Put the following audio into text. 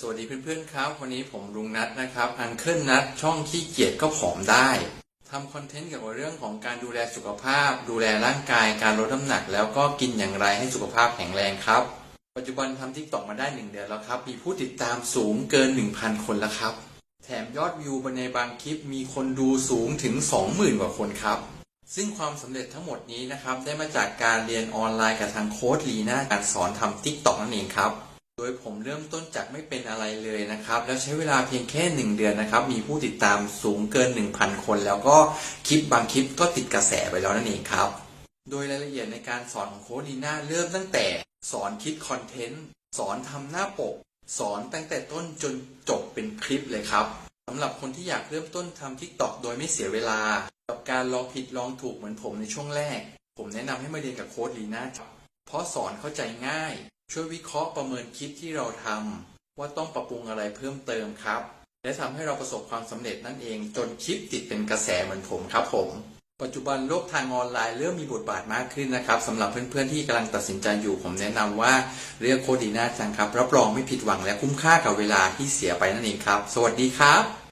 สวัสดีเพื่อนๆครับ วันนี้ผมลุงนัทนะครับอังเคิลนัทช่องขี้เกียจก็ผอมได้ทำคอนเทนต์เกี่ยวกับเรื่องของการดูแลสุขภาพ ดูแลร่างกายการลดน้ำหนัก แล้วก็กินอย่างไรให้สุขภาพแข็งแรงครับ ปัจจุบันทำทิกตอกมาได้หนึ่งเดือนแล้วครับ มีผู้ติดตามสูงเกิน 1,000 คนแล้วครับ แถมยอดวิวในบางคลิปมีคนดูสูงถึง 20,000 กว่าคนครับ ซึ่งความสำเร็จทั้งหมดนี้นะครับได้มาจากการเรียนออนไลน์กับทางโค้ดลีน่าการสอนทำทิกตอกนั่นเองครับ โดยผมเริ่มต้นจากไม่เป็นอะไรเลยนะครับ แล้วใช้เวลาเพียงแค่หนึ่งเดือนนะครับ มีผู้ติดตามสูงเกิน 1,000 คน แล้วก็คลิปบางคลิปก็ติดกระแสไปแล้วนั่นเองครับ โดยรายละเอียดในการสอนของโค้ดลีน่าเริ่มตั้งแต่ สอนคิดคอนเทนต์ สอนทำหน้าปก สอนตั้งแต่ต้นจนจบเป็นคลิปเลยครับสำหรับคนที่อยากเริ่มต้นทำทิกตอกโดยไม่เสียเวลา กับการลองผิดลองถูกเหมือนผมในช่วงแรก ผมแนะนำให้มาเรียนกับโค้ดลีน่าครับ เพราะสอนเข้าใจง่าย ช่วยวิเคราะห์ประเมินคลิปที่เราทำว่าต้องปรับปรุงอะไรเพิ่มเติมครับ และทำให้เราประสบความสำเร็จนั่นเอง จนคลิปติดเป็นกระแสเหมือนผมครับผม ปัจจุบันโลกทางออนไลน์เริ่มมีบทบาทมากขึ้นนะครับสำหรับเพื่อนๆที่กำลังตัดสินใจอยู่ ผมแนะนำว่าเรียกโคดีน่าจังครับ รับรองไม่ผิดหวังและคุ้มค่ากับเวลาที่เสียไปนั่นเองครับ สวัสดีครับ